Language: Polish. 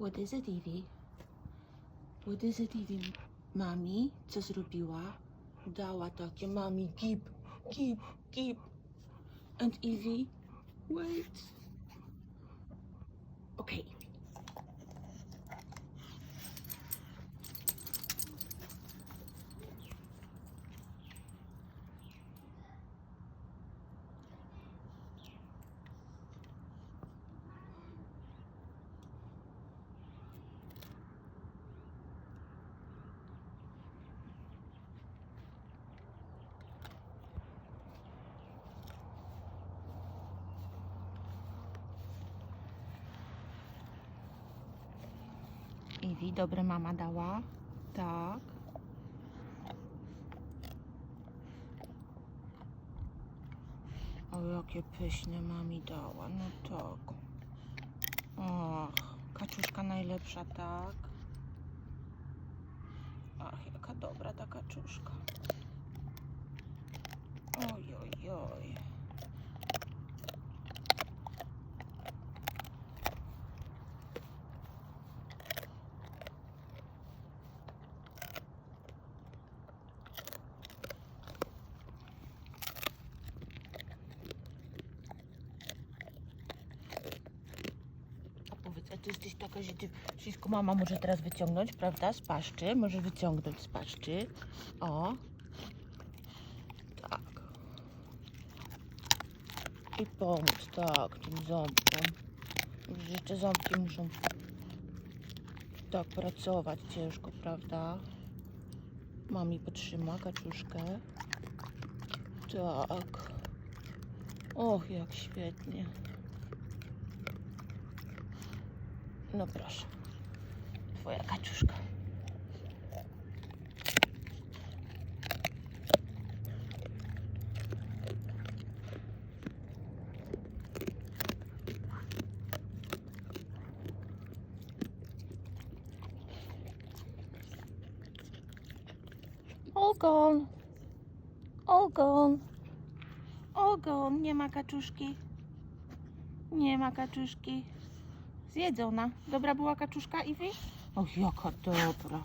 What is it, Evie? What is it, Evie? Mami, co zrobiła? Dała takie, mami, keep, keep, keep. And Evie, wait. Okay. Iwi, dobre mama dała. Tak. O, jakie pyszne mami dała. No tak. Och, kaczuszka najlepsza, tak. Ach, jaka dobra ta kaczuszka. Oj, oj, oj. Jesteś taka, że ty wszystko mama może teraz wyciągnąć, prawda? Z paszczy. Może wyciągnąć z paszczy. O. Tak. I pomóc, tak, tym. Widzisz, Jeszcze ząbki muszą tak pracować ciężko, prawda? Mami potrzyma kaczuszkę. Tak. Och, jak świetnie. No proszę. Twoja kaczuszka. Ogon. Ogon. Ogon. Nie ma kaczuszki. Nie ma kaczuszki. Zjedzona. Dobra była kaczuszka, Iwi? Och, jaka dobra.